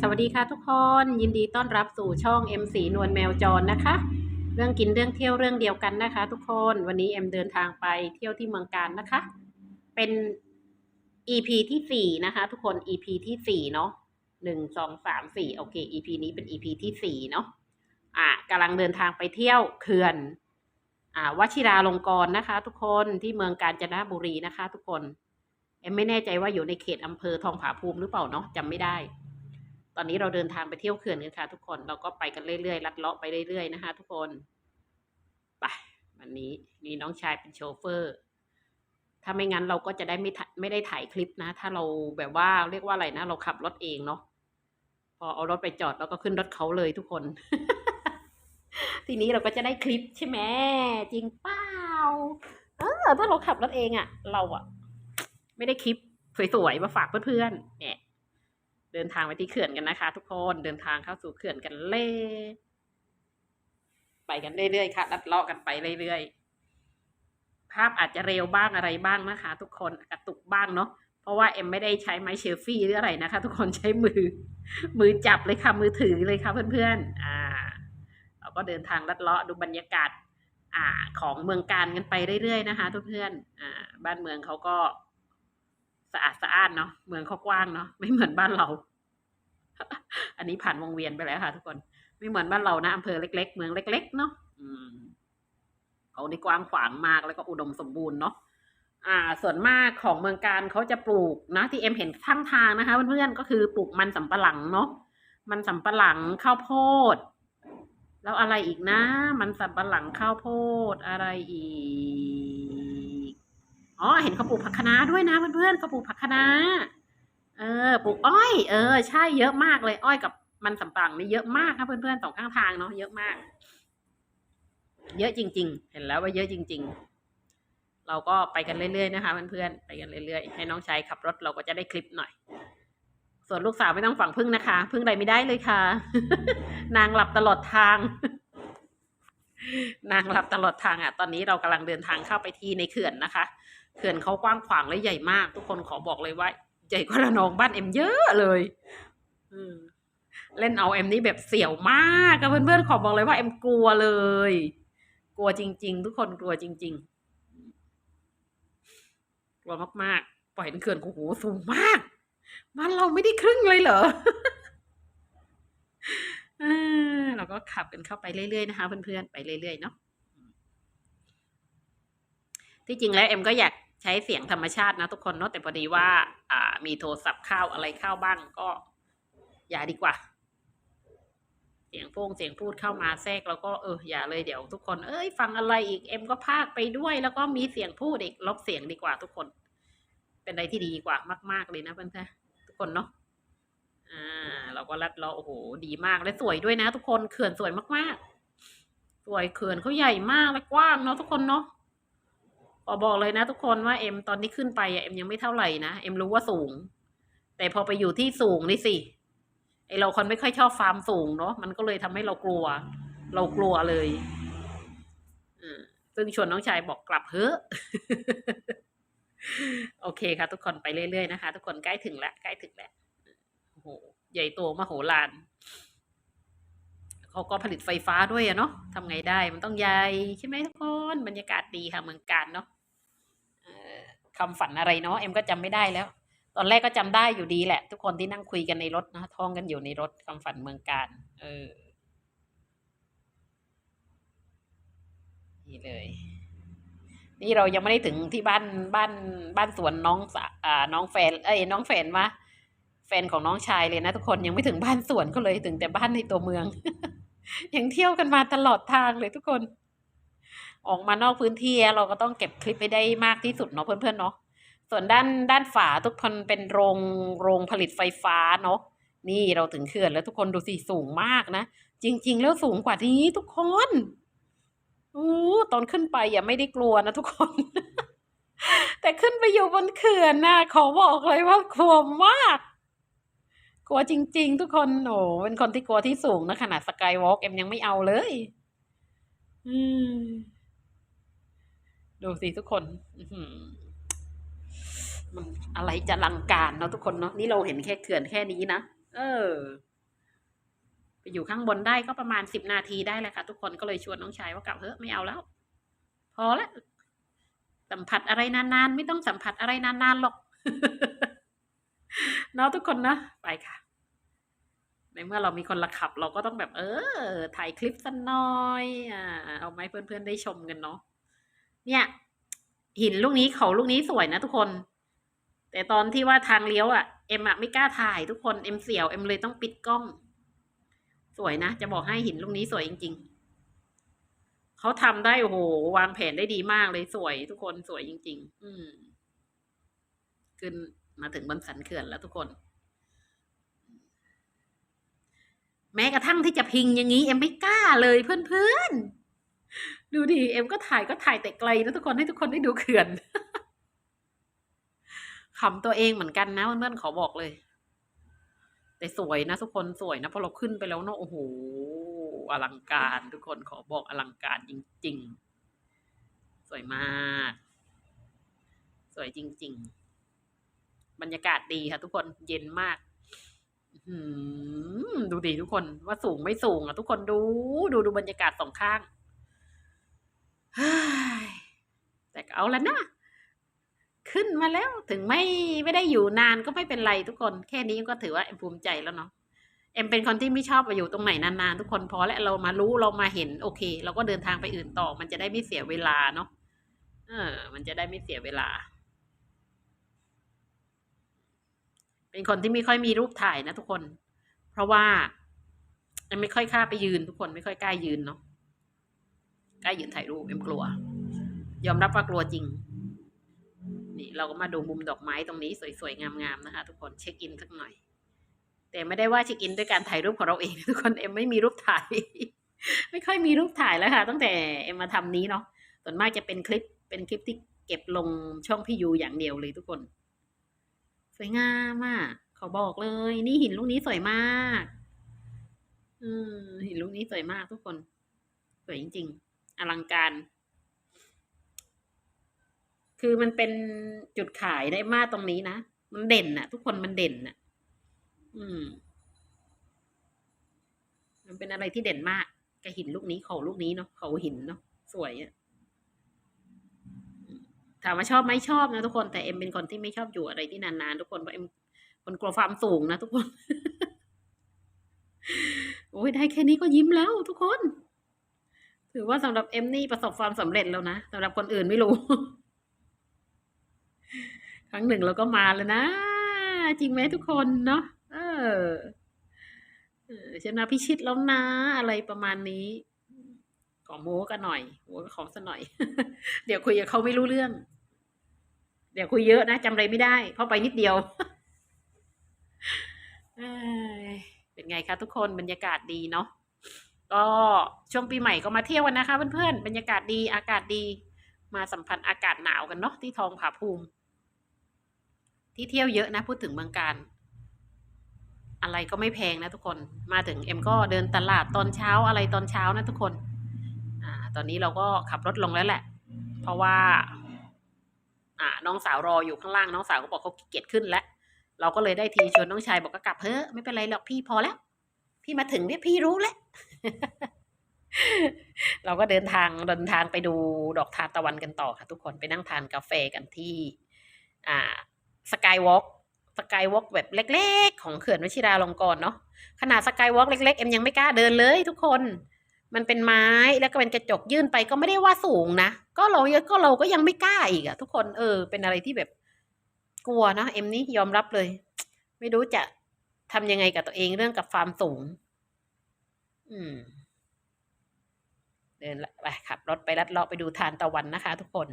สวัสดีค่ะทุกคนยินดีต้อนรับสู่ช่อง M4 นวลแมวจรนะคะ เรื่องกินเรื่องเที่ยวเรื่องเดียวกันนะคะ ทุกคนวันนี้เอ็มเดินทางไปเที่ยวที่เมืองการนะคะ เป็น EP ที่สี่นะคะ ทุกคน EP ที่สี่เนาะหนึ่งสองสามสี่โอเค EP นี้เป็น EP ที่สี่เนาะอะกำลังเดินทางไปเที่ยวเขื่อนอ่าวชิราลงกรณ์นะคะ ทุกคนที่เมืองกาญจนบุรีนะคะ ทุกคนเอ็มไม่แน่ใจว่าอยู่ในเขตอำเภอทองผาภูมิหรือเปล่าเนาะจำไม่ได้ ตอนนี้เราเดินทางไปเที่ยวเขื่อนกันค่ะ ทุกคนเราก็ไปกันเรื่อยๆลัดเลาะไปเรื่อยๆนะคะ ทุกคนไปวันนี้มีน้องชายเป็นโชเฟอร์ ถ้าไม่งั้นเราก็จะได้ไม่ถ่ายไม่ได้ถ่ายคลิปนะ ถ้าเราแบบว่าเรียกว่าอะไรนะ เราขับรถเองเนาะพอเอารถไปจอดแล้วก็ขึ้นรถเขาเลยทุกคน ทีนี้เราก็จะได้คลิปใช่ไหมจริงเปล่าเออถ้าเราขับรถเองอะเราอะไม่ได้คลิปสวยๆมาฝากเพื่อนๆเนี่ย เดินทางไปที่เขื่อนกันนะคะ ทุกคนเดินทางเข้าสู่เขื่อนกันเลยไปกันเรื่อยๆค่ะลัดเลาะกันไปเรื่อยๆภาพอาจจะเร็วบ้างอะไรบ้างนะคะ ทุกคนกระตุกบ้างเนาะเพราะว่าเอ็มไม่ได้ใช้ไม้เชลฟี่หรืออะไรนะคะ ทุกคนใช้มือ มือจับเลยค่ะมือถือเลยค่ะเพื่อนๆ อ่า เราก็เดินทางลัดเลาะดูบรรยากาศ อ่า ของเมืองการกันไปเรื่อยๆนะคะ ทุกเพื่อนอ่า บ้านเมืองเขาก็ สะอาดสะอ้านเนาะเมืองเขากว้างเนาะไม่เหมือนบ้านเรา อันนี้ผ่านวงเวียนไปแล้วค่ะ ทุกคน ไม่เหมือนบ้านเรานะอำเภอเล็ก ๆ เมืองเล็ก ๆ เนาะอืมเขาได้กว้างขวางมากแล้วก็อุดมสมบูรณ์เนาะอ่า ส่วนมากของเมืองการเขาจะปลูกนะที่เอ็มเห็นข้างทางนะคะเพื่อนๆก็คือปลูกมันสำปะหลังเนาะมันสำปะหลังข้าวโพด แล้วอะไรอีกนะ มันสำปะหลังข้าวโพดอะไรอีก อ๋อเห็นเขาปลูกผักคะน้าด้วยนะเพื่อนๆเขาปลูกผักคะน้าเออปลูกอ้อย เออ ใช่เยอะมากเลยอ้อยกับมันสำปะหลังนี่เยอะมากครับเพื่อนๆสองข้างทางเนาะเยอะมาก เยอะจริง ๆ เห็นแล้วว่าเยอะจริง ๆ เราก็ไปกันเรื่อยๆนะคะเพื่อนๆไปกันเรื่อยๆให้น้องชายขับรถเราก็จะได้คลิปหน่อย ส่วนลูกสาวไม่ต้องฝังพึ่งนะคะพึ่งใดไม่ได้เลยค่ะ นางหลับตลอดทาง นางหลับตลอดทางอะ ตอนนี้เรากำลังเดินทางเข้าไปที่ในเขื่อนนะคะ เขื่อนเขากว้างขวางและใหญ่มาก ทุกคนขอบอกเลยว่า ใหญ่กว่าระนองบ้านเอ็มเยอะเลยเล่นเอาเอ็มนี่แบบเสี่ยวมากกับเพื่อนๆขอบอกเลยว่าเอ็มกลัวเลย กลัวจริง ๆ ทุกคนกลัวจริง ๆ กลัวมากๆ ปล่อยเห็นเขื่อนโอ้โหสูงมากบ้านเราไม่ได้ครึ่งเลยเหรอเออเราก็ขับกันเข้าไปเรื่อยๆนะคะเพื่อนๆไปเรื่อยๆเนาะที่จริงแล้วเอ็มก็อยาก ใช้เสียงธรรมชาตินะทุกคนเนาะแต่พอดีว่าอ่า มีโทรศัพท์เข้าอะไรเข้าบ้างก็ อย่าดีกว่า เสียงโป้งเสียงพูดเข้ามาแทรกแล้วก็เอออย่าเลยเดี๋ยวทุกคน เอ้ย ฟังอะไรอีกเอ็มก็พากไปด้วย แล้วก็มีเสียงพูดอีกลบเสียงดีกว่าทุกคน เป็นอะไรที่ดีกว่ามาก ๆเลยนะเพื่อนๆทุกคนเนาะอ่า เราก็รัดเราโอ้โหดีมากและสวยด้วยนะ ทุกคนเขื่อนสวยมากๆสวยเขื่อนเขาใหญ่มากและกว้างเนาะทุกคนเนาะ ขอบอกเลยนะทุกคนว่าเอ็มตอนที่ขึ้นไปอะเอ็มยังไม่เท่าไหร่นะเอ็มรู้ว่าสูง แต่พอไปอยู่ที่สูงนี่สิไอเราคนไม่ค่อยชอบฟาร์มสูงเนาะมันก็เลยทำให้เรากลัว เรากลัวเลยอืมซึ่งชวนน้องชายบอกกลับเฮ้อโอเคค่ะ ทุกคนไปเรื่อยๆนะคะ ทุกคนใกล้ถึงแล้วใกล้ถึงแล้วโอ้โหใหญ่โตมโหฬารเขาก็ผลิตไฟฟ้าด้วยอะเนาะทำไงได้ มันต้องใหญ่ใช่ไหมทุกคน บรรยากาศดีค่ะเมืองการเนาะ คำฝันอะไรเนาะเอ็มก็จำไม่ได้แล้ว ตอนแรกก็จำได้อยู่ดีแหละ ทุกคนที่นั่งคุยกันในรถนะท่องกันอยู่ในรถคำฝันเมืองการ เออนี่เลย นี่เรายังไม่ได้ถึงที่บ้านบ้านบ้านสวนน้องสอ่าน้องแฟนเอ้ยน้องแฟนมาแฟนของน้องชายเลยนะทุกคนยังไม่ถึงบ้านสวนก็เลยถึงแต่บ้านในตัวเมือง ยังเที่ยวกันมาตลอดทางเลยทุกคน ออกมานอกพื้นที่เราก็ต้องเก็บคลิปไปได้มากที่สุดเนาะเพื่อนๆเนาะส่วนด้านด้านฝาทุกคนเป็นโรงโรงผลิตไฟฟ้าเนาะนี่เราถึงเขื่อนแล้วทุกคนดูสิสูงมากนะ จริง ๆ แล้วสูงกว่านี้ทุกคนโอ้ตอนขึ้นไปอย่าไม่ได้กลัวนะทุกคน แต่ขึ้นไปอยู่บนเขื่อนนะขอบอกเลยว่ากลัวมาก กลัวจริง ๆ ทุกคนโอ้เป็นคนที่กลัวที่สูงนะขนาดสกายวอล์กเอ็มยังไม่เอาเลย อืม ดูสิทุกคนมันอะไรจะลังการเนาะทุกคนเนาะนี่เราเห็นแค่เขื่อนแค่นี้นะเออ ไปอยู่ข้างบนได้ก็ประมาณสิบนาทีได้แหละค่ะ ทุกคนก็เลยชวนน้องชายว่ากลับเถอะไม่เอาแล้ว พอแล้วสัมผัสอะไรนานๆ ไม่ต้องสัมผัสอะไรนานๆหรอกเนาะทุกคนนะไปค่ะ ในเมื่อเรามีคนละขับ เราก็ต้องแบบ เออ ถ่ายคลิปสักหน่อย อ่าเอาไหมเพื่อนๆได้ชมกันเนาะ เนี่ย หินลูกนี้เขาลูกนี้สวยนะทุกคน แต่ตอนที่ว่าทางเลี้ยวอะ่ะเอ็มอะไม่กล้าถ่ายทุกคนเอ็มเสียวเอ็มเลยต้องปิดกล้อง สวยนะ จะบอกให้หินลูกนี้สวยจริง ๆเขาทำได้โอ้โหวางแผนได้ดีมากเลยสวย ทุกคนสวยจริง ๆ อืมขึ้นมาถึงบนสันเขื่อนแล้วทุกคน แม้กระทั่งที่จะพิงอย่างนี้ เอ็มไม่กล้าเลยเพื่อนๆ ดูดิเอ็มก็ถ่ายก็ถ่ายแต่ไกลนะทุกคนให้ทุกคนได้ดูเขื่อนขำตัวเองเหมือนกันนะเพื่อนๆขอบอกเลย แต่สวยนะทุกคนสวยนะเพราะเราขึ้นไปแล้วเนาะโอ้โหอลังการทุกคนขอบอกอลังการจริง ๆ สวยมาก สวยจริง ๆ บรรยากาศดีค่ะ ทุกคนเย็นมากดูดิทุกคนว่าสูงไม่สูงอะ ทุกคนดูดูดูบรรยากาศสองข้าง แต่เอาแล้วนะ ขึ้นมาแล้วถึงไม่ไม่ได้อยู่นานก็ไม่เป็นไรทุกคน แค่นี้ก็ถือว่าเอ็มภูมิใจแล้วเนาะเอ็มเป็นคนที่ไม่ชอบไปอยู่ตรงไหนนานๆทุกคนพอแล้วเรามารู้เรามาเห็นโอเค เราก็เดินทางไปอื่นต่อ มันจะได้ไม่เสียเวลาเนาะเออ มันจะได้ไม่เสียเวลา เป็นคนที่ไม่ค่อยมีรูปถ่ายนะทุกคน เพราะว่าเอ็มไม่ค่อยกล้าไปยืนทุกคนไม่ค่อยกล้ายืนเนาะ กล้ยืนถ่ายรูปเอ็มกลัว ยอมรับว่ากลัวจริง นี่เราก็มาดูมุมดอกไม้ตรงนี้สวยๆ งามๆนะคะ ทุกคนเช็คอินสักหน่อย แต่ไม่ได้ว่าเช็คอินด้วยการถ่ายรูปของเราเอง ทุกคนเอ็มไม่มีรูปถ่าย ไม่ค่อยมีรูปถ่ายแล้วค่ะ ตั้งแต่เอ็มมาทำนี้เนาะส่วนมากจะเป็นคลิปเป็นคลิปที่เก็บลงช่องพี่ยูอย่างเดียวเลยทุกคน สวยงามมากขอบอกเลย นี่หินลูกนี้สวยมาก อืมหินลูกนี้สวยมากทุกคน สวยจริง ๆ อลังการ คือมันเป็นจุดขายได้มากตรงนี้นะ มันเด่นน่ะทุกคนมันเด่นน่ะอืม มันเป็นอะไรที่เด่นมากกับหินลูกนี้เขาลูกนี้เนาะเขาหินเนาะสวยอะถามว่าชอบไหมชอบนะทุกคนแต่เอ็มเป็นคนที่ไม่ชอบอยู่อะไรที่นานๆทุกคนเพราะเอ็มคนกลัวความสูงนะทุกคน โอ้ยได้แค่นี้ก็ยิ้มแล้วทุกคน ถือว่าสำหรับเอมนี่ประสบความสำเร็จแล้วนะสำหรับคนอื่นไม่รู้ ครั้งหนึ่งเราก็มาแล้วนะ จริงไหมทุกคนเนาะเออชนะพิชิตแล้วนะ อะไรประมาณนี้ขอโม้กันหน่อยโม้กับของซะหน่อย เดี๋ยวคุยกับเขาไม่รู้เรื่อง เดี๋ยวคุยเยอะนะจำอะไรไม่ได้ เพราะไปนิดเดียวเป็นไงคะทุกคนบรรยากาศดีเนาะ ก็ช่วงปีใหม่ก็มาเที่ยวกันนะคะ เพื่อนๆ บรรยากาศดีอากาศดี มาสัมผัสอากาศหนาวกันเนาะที่ทองผาภูมิ ที่เที่ยวเยอะนะพูดถึงเมืองการ อะไรก็ไม่แพงนะทุกคน มาถึงเอ็มก็เดินตลาดตอนเช้าอะไรตอนเช้านะทุกคนอ่าตอนนี้เราก็ขับรถลงแล้วแหละ เพราะว่า อ่าน้องสาวรออยู่ข้างล่างน้องสาวก็บอกเขาขี้เกียจขึ้นแล้วเราก็เลยได้ทีชวนน้องชายบอกก็กลับเฮ้อไม่เป็นไรหรอกพี่พอแล้ว พี่มาถึงเนี่ยพี่รู้แล้ว เราก็เดินทางเดินทางไปดูดอกทานตะวันกันต่อค่ะ ทุกคนไปนั่งทานกาแฟกันที่ อ่าสกายวอล์กสกายวอล์กแบบเล็ก ๆ ของเขื่อนวชิราลงกรณ์เนาะขนาดสกายวอล์กเล็กๆเอ็มยังไม่กล้าเดินเลยทุกคน มันเป็นไม้แล้วก็เป็นกระจกยื่นไปก็ไม่ได้ว่าสูงนะก็เราก็เราก็ยังไม่กล้าอีกอะทุกคนเออ เป็นอะไรที่แบบกลัวนะเอ็มนี่ยอมรับเลย ไม่รู้จะ ทำยังไงกับตัวเองเรื่องกับความสูง อืม เดินไปขับรถไปลัดเลาะไปดูทานตะวันนะคะ ทุกคน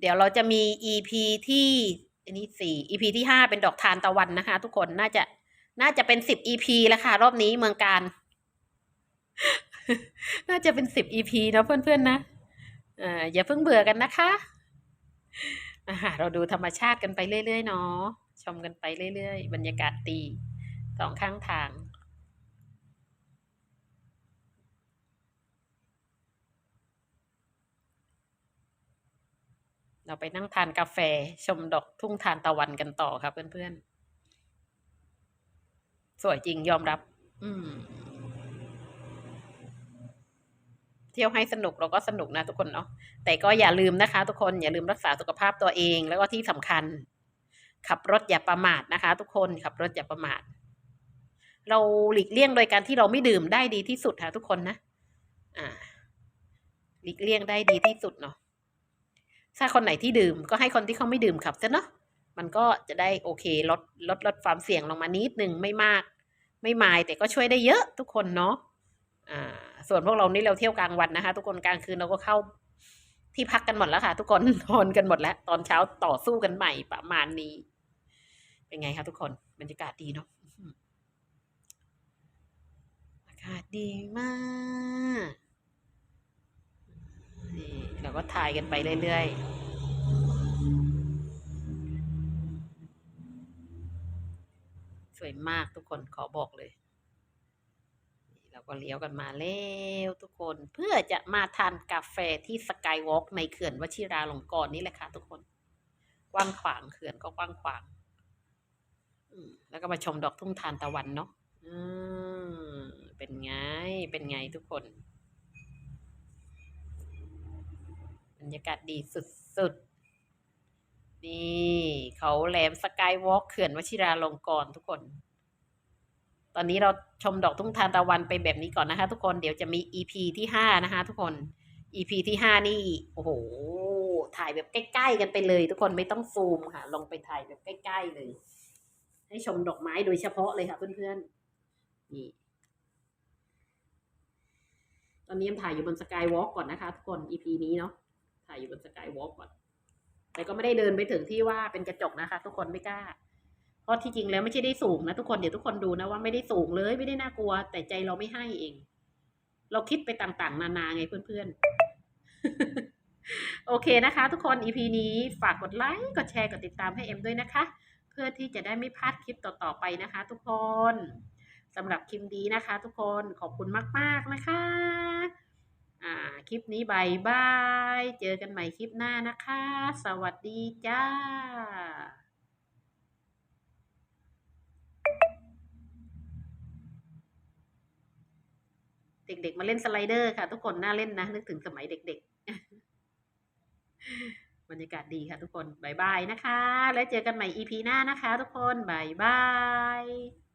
เดี๋ยวเราจะมี EP ที่อันนี้สี่ EP ที่ห้าเป็นดอกทานตะวันนะคะ ทุกคนน่าจะ น่าจะเป็นสิบ EP แล้วค่ะ รอบนี้เมืองการ น่าจะเป็นสิบ EP เนาะเพื่อนๆนะอ่าอย่าเพิ่งเบื่อกันนะคะอ่าเราดูธรรมชาติกันไปเรื่อยๆเนาะ ชมกันไปเรื่อยๆ บรรยากาศดีสองข้างทางเราไปนั่งทานกาแฟชมดอกทุ่งทานตะวันกันต่อครับเพื่อนๆ สวยจริงยอมรับ อืม เที่ยวให้สนุกเราก็สนุกนะทุกคนเนาะแต่ก็อย่าลืมนะคะ ทุกคนอย่าลืมรักษาสุขภาพตัวเอง แล้วก็ที่สำคัญ ขับรถอย่าประมาทนะคะ ทุกคนขับรถอย่าประมาท เราหลีกเลี่ยงโดยการที่เราไม่ดื่มได้ดีที่สุดค่ะทุกคนนะอ่าหลีกเลี่ยงได้ดีที่สุดเนาะถ้าคนไหนที่ดื่มก็ให้คนที่เขาไม่ดื่มขับซะเนาะมันก็จะได้โอเคลดลดลดความเสี่ยงลงมานิดหนึ่งไม่มาก ไม่มายแต่ก็ช่วยได้เยอะทุกคนเนาะอ่าส่วนพวกเรานี่เราเที่ยวกลางวันนะคะ ทุกคนกลางคืนเราก็เข้า ที่พักกันหมดแล้วค่ะ ทุกคนนอนกันหมดแล้ว ตอนเช้าต่อสู้กันใหม่ประมาณนี้ เป็นไงคะทุกคนบรรยากาศดีเนาะอากาศดีมากนี่เราก็ถ่ายกันไปเรื่อยๆสวยมากทุกคนขอบอกเลย ก็เลี้ยวกันมาแล้วทุกคนเพื่อจะมาทานกาแฟที่สกายวอล์กในเขื่อนวชิราลงกรณ์นี่แหละค่ะทุกคน กว้างขวางเขื่อนก็กว้างขวางแล้วก็มาชมดอกทุ่งทานตะวันเนาะอืมเป็นไง เป็นไงทุกคน บรรยากาศดีสุดๆ นี่เขาแหลมสกายวอล์กเขื่อนวชิราลงกรณ์ทุกคน ตอนนี้เราชมดอกทุ่งทานตะวันไปแบบนี้ก่อนนะคะ ทุกคนเดี๋ยวจะมี EP ที่ห้านะคะ ทุกคน EP ที่ห้านี่โอ้โหถ่ายแบบใกล้ๆกันไปเลย ทุกคนไม่ต้องซูมค่ะ ลงไปถ่ายแบบใกล้ ๆ เลย ให้ชมดอกไม้โดยเฉพาะเลยค่ะ เพื่อนๆนี่ตอนนี้ยังถ่ายอยู่บนสกายวอล์กก่อนนะคะ ทุกคน EP นี้เนาะถ่ายอยู่บนสกายวอล์กก่อน แต่ก็ไม่ได้เดินไปถึงที่ว่าเป็นกระจกนะคะ ทุกคนไม่กล้า เพราะที่จริงแล้วไม่ใช่ได้สูงนะทุกคนเดี๋ยวทุกคนดูนะว่าไม่ได้สูงเลยไม่ได้น่ากลัว แต่ใจเราไม่ให้เอง เราคิดไปต่างๆ นานาไงเพื่อนๆ โอเคนะคะ ทุกคน EP นี้ฝากกดไลค์กดแชร์กดติดตามให้เอ็มด้วยนะคะ เพื่อที่จะได้ไม่พลาดคลิปต่อๆไปนะคะ ทุกคนสำหรับคลิปนี้นะคะ ทุกคนขอบคุณมาก ๆนะคะอ่าคลิปนี้บายบาย เจอกันใหม่คลิปหน้านะคะ สวัสดีจ้า เด็กๆ มาเล่นสไลเดอร์ค่ะ ทุกคนน่าเล่นนะ นึกถึงสมัยเด็กๆ บรรยากาศดีค่ะทุกคนบายบายนะคะ แล้วเจอกันใหม่ EP หน้านะคะ ทุกคนบายบาย